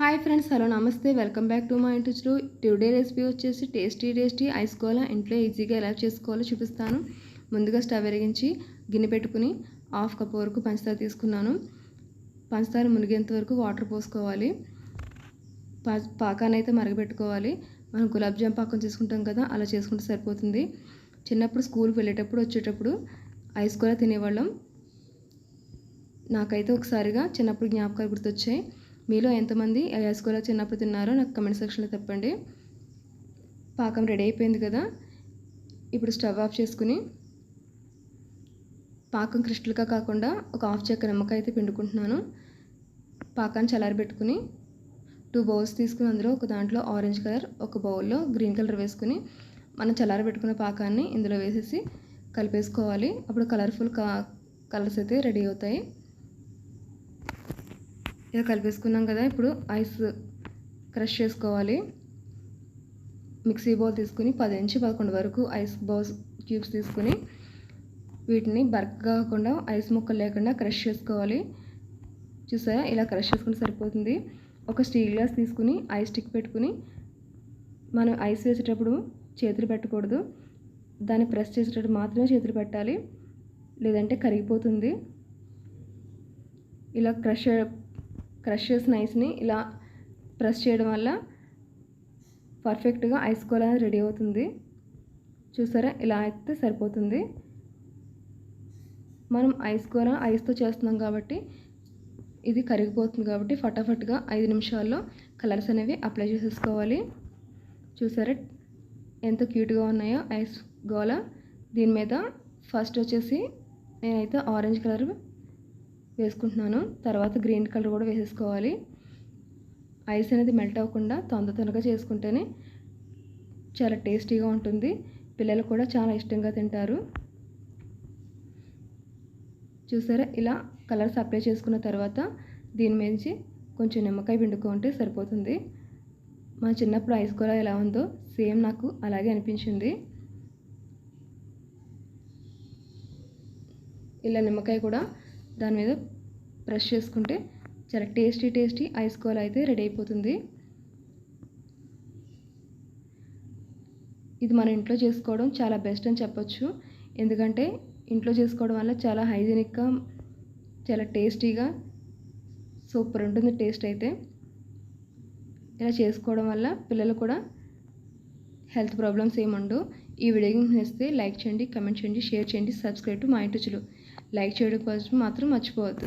Hi friends hello నమస్తే welcome back to my ఇంటిచ్లు today recipe వచ్చేసి టేస్టీ టేస్టీ ఐస్ కోలా ఇంట్లో ఈజీగా ఎలా చేసుకోవాలో చూపిస్తాను. ముందుగా స్టవ్ వెలిగించి గిన్నె పెట్టుకుని హాఫ్ కప్ వరకు పంచదార తీసుకున్నాను. పంచదార మునిగేంత వరకు వాటర్ పోసుకోవాలి. పా పాకాన్ని అయితే మరగబెట్టుకోవాలి. మనం గులాబ్ జామ్ పాకం చేసుకుంటాం కదా అలా చేసుకుంటే సరిపోతుంది. చిన్నప్పుడు స్కూల్కి వెళ్ళేటప్పుడు వచ్చేటప్పుడు ఐస్ కోలా తినేవాళ్ళం. నాకైతే ఒకసారిగా చిన్నప్పుడు జ్ఞాపకాలు గుర్తొచ్చాయి. మీలో ఎంతమంది ఐస్ కోలా చిన్నప్పుడు తిన్నారో నాకు కమెంట్ సెక్షన్లో చెప్పండి. పాకం రెడీ అయిపోయింది కదా. ఇప్పుడు స్టవ్ ఆఫ్ చేసుకుని పాకం క్రిస్టల్గా కాకుండా ఒక హాఫ్ చెక్క నిమ్మకాయ అయితే పిండుకుంటున్నాను. పాకాన్ని చల్లారబెట్టుకుని టూ బౌల్స్ తీసుకుని అందులో ఒక దాంట్లో ఆరెంజ్ కలర్ ఒక బౌల్లో గ్రీన్ కలర్ వేసుకుని మనం చల్లారబెట్టుకున్న పాకాన్ని ఇందులో వేసేసి కలిపేసుకోవాలి. అప్పుడు కలర్ఫుల్ కా కలర్స్ అయితే రెడీ అవుతాయి. ఇలా కలిపేసుకున్నాం కదా ఇప్పుడు ఐస్ క్రష్ చేసుకోవాలి. మిక్సీ బౌల్ తీసుకుని పది నుంచి పదకొండు వరకు ఐస్ బౌల్స్ క్యూబ్స్ తీసుకుని వీటిని బర్క్ కాకుండా ఐస్ ముక్కలు లేకుండా క్రష్ చేసుకోవాలి. చూసారా? ఇలా క్రష్ చేసుకుంటే సరిపోతుంది. ఒక స్టీల్ గ్లాస్ తీసుకుని ఐస్ స్టిక్ పెట్టుకుని మనం ఐస్ వేసేటప్పుడు చేతులు పెట్టకూడదు. దాన్ని ప్రెస్ చేసేటప్పుడు మాత్రమే చేతులు పెట్టాలి. లేదంటే కరిగిపోతుంది. ఇలా క్రష్ క్రష్ చేసిన ఐస్ని ఇలా ప్రెస్ చేయడం వల్ల పర్ఫెక్ట్గా ఐస్ కోలా రెడీ అవుతుంది. చూసారా? ఇలా అయితే సరిపోతుంది. మనం ఐస్ కోలా ఐస్తో చేస్తున్నాం కాబట్టి ఇది కరిగిపోతుంది కాబట్టి ఫటాఫట్గా ఐదు నిమిషాల్లో కలర్స్ అనేవి అప్లై చేసేసుకోవాలి. చూసారా? ఎంత క్యూట్గా ఉన్నాయో ఐస్ గోల. దీని మీద ఫస్ట్ వచ్చేసి నేనైతే ఆరెంజ్ కలర్ వేసుకుంటున్నాను. తర్వాత గ్రీన్ కలర్ కూడా వేసేసుకోవాలి. ఐస్ అనేది మెల్ట్ అవ్వకుండా తొందర తొందరగా చేసుకుంటేనే చాలా టేస్టీగా ఉంటుంది. పిల్లలు కూడా చాలా ఇష్టంగా తింటారు. చూసారా? ఇలా కలర్స్ అప్లై చేసుకున్న తర్వాత దీని మించి కొంచెం నిమ్మకాయ పిండుకుంటే సరిపోతుంది. మా చిన్నప్పుడు ఐస్ కూర ఎలా ఉందో సేమ్ నాకు అలాగే అనిపించింది. ఇలా నిమ్మకాయ కూడా దాని మీద బ్రష్ చేసుకుంటే చాలా టేస్టీ టేస్టీ ఐస్ కోల్ అయితే రెడీ అయిపోతుంది. ఇది మన ఇంట్లో చేసుకోవడం చాలా బెస్ట్ అని చెప్పొచ్చు. ఎందుకంటే ఇంట్లో చేసుకోవడం వల్ల చాలా హైజీనిక్గా చాలా టేస్టీగా సూపర్ ఉంటుంది టేస్ట్ అయితే. ఇలా చేసుకోవడం వల్ల పిల్లలు కూడా హెల్త్ ప్రాబ్లమ్స్ ఏముండవు ఈ వీడియో నచ్చితే లైక్ చేయండి కమెంట్ చేయండి షేర్ చేయండి సబ్స్క్రైబ్ టు మా ఇంటి లైక్ చేయడం కోసం మాత్రం మర్చిపోవద్దు.